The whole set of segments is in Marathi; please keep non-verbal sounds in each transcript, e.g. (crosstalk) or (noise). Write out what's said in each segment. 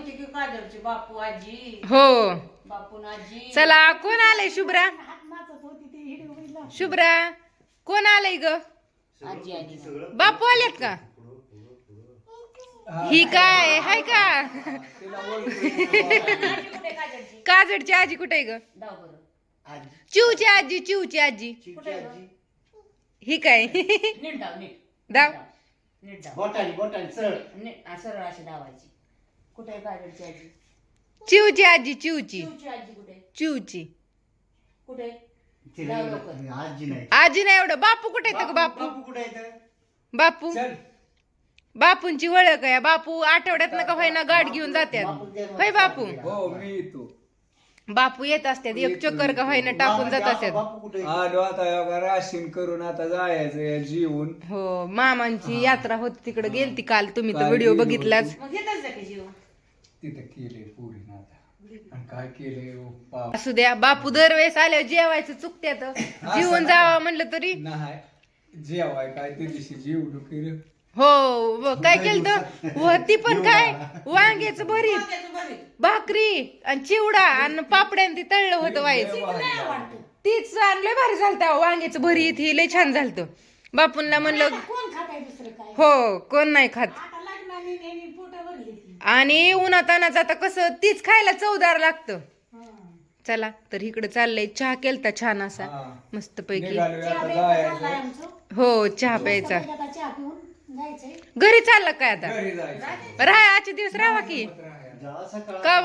म्हणते की काजलची बापू आजी. हो. बापून आजी. चला कोण आलंय शुभ्रा? शुभ्रा कोण आलंय ग? आजी आजी. बापू आलेत का? ही. काय? हाय का? काजडची आजी कुठे आहे ग चिवची आजी चिवची आजी. ही काय? नीट डाव नीट. डाव बोटाली बोटाली सरळ नीट सरळ अशी डावायची कुठे आहे काजलची आजी? चिवची आजी चिवची. चिवची आजी कुठे? आहे? चिवची. कुठे? आहे? तिला जाऊ लवकर. आजी नाही. आजी नाही एवढं. बापू कुठे येतं ग बापू? बापू कुठे येतं बापू? बापूंची ओळख आहे. बापू आठवड्यात का होईना गाठ घेऊन जात्यात. होय बापू? हो मी येतो. बापू येत असतात एक चक्कर का होईना टाकून जात असतात बापू कुठे येतं? आलो आता योगा राशीन करून आता जायचं जेवून. हो मामांची यात्रा होती तिकडे. गेलती काल तुम्ही तर काल व्हिडिओ गेलो बघितलाच. मग घेतच जा की जीव. तिथं केले पुरी आणि काय केले पाप असू द्या बापू दरवेळेस आल्यावर जेवायचं चुकत्यात. जीवन जावं म्हणलं तरी. नाही जेवाय काय ते दिवशी जेवलो केलं हो व काय केलं तर? ती पण काय? वांग्याचं भरीत. भाकरी आणि चिवडा आणि पापड्यान ती तळलं होतं वाईच तीच आणलंय भारी झालत वांग्याचं भरीत ही लय छान झालत. बापूंना म्हणलं कोण खाताय दुसरं काय? हो कोण नाही खात. आता आणि उन्हातानाच आता कसं तीच खायला चवदार लागतं. चला तर इकडे चाललंय चहा केलता छान असा. मस्त पैकी हो चहा प्यायचा. चहा पिऊन जायचंय. घरी चाललं काय आता? राहा आजचे दिवस राहा की. जा सकाळ. का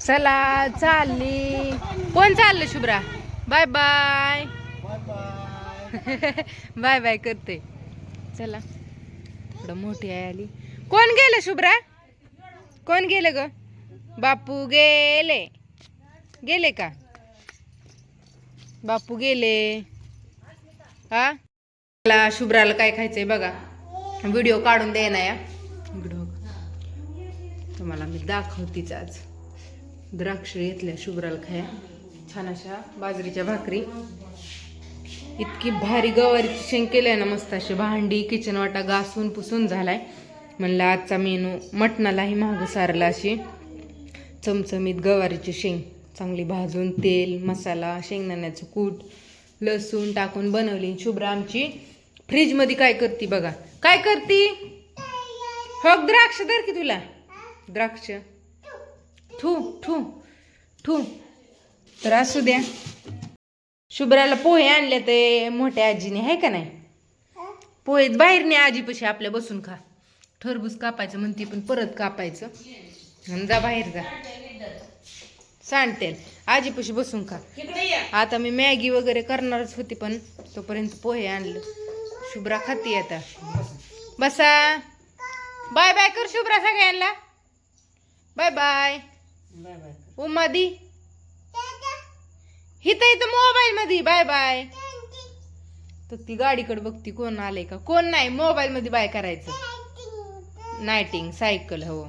चला चालली. कोण चाललं Shubhra? Bye bye. Bye bye (laughs) करते. चला. थोडं मोठी आहे आली. कोण गेलं शुभ्रा? कोण गेलं ग? बापू गेले. गेले का? बापू गेले. हा? मला शुभ्राला काय खायचंय बघा. व्हिडिओ काढून दे ना या. तुम्हाला मी दाखवतीच आज. द्राक्ष घेतल्या शुभ्राला खाया. छान अशा बाजरीच्या भाकरी. इतकी भारी गवारीची शेंग केली आहे ना मस्त अशी. भांडी किचन वाटा घासून पुसून झालाय. म्हणलं आजचा मेनू मटणालाही महाग सारला अशी. चमचमीत गवारीची शेंग. चांगली भाजून तेल मसाला शेंगदाण्याचं कूट लसूण टाकून बनवली. शुभ्र आमची फ्रीजमध्ये काय करती बघा. काय करती? हो द्राक्ष दर की तुला. द्राक्ष. ठू ठू ठू तर असू द्या. शुभ्राला पोहे आणले ते मोठ्या आजीने आहे का नाही? पोहे बाहेर नाही आजीपाशी आपल्या बसून खा. टरबूज कापायचं म्हणते पण परत कापायचं. आणि जा बाहेर जा. सांडते आजीपाशी बसून खा. इकडे ये. आता मी मॅगी वगैरे करणारच होती पण तोपर्यंत पोहे आणलं. शुभ्रा खाती आता. बसा. बाय बाय कर शुभ्रा सगळ्यांना. Bye bye. Bye bye Umadi हिथं इथं मोबाईल मध्ये बाय बाय तर ती गाडीकडे बघती कोण आलंय का? कोण नाही मोबाईल मध्ये बाय करायचं. नायटिंग सायकल हो.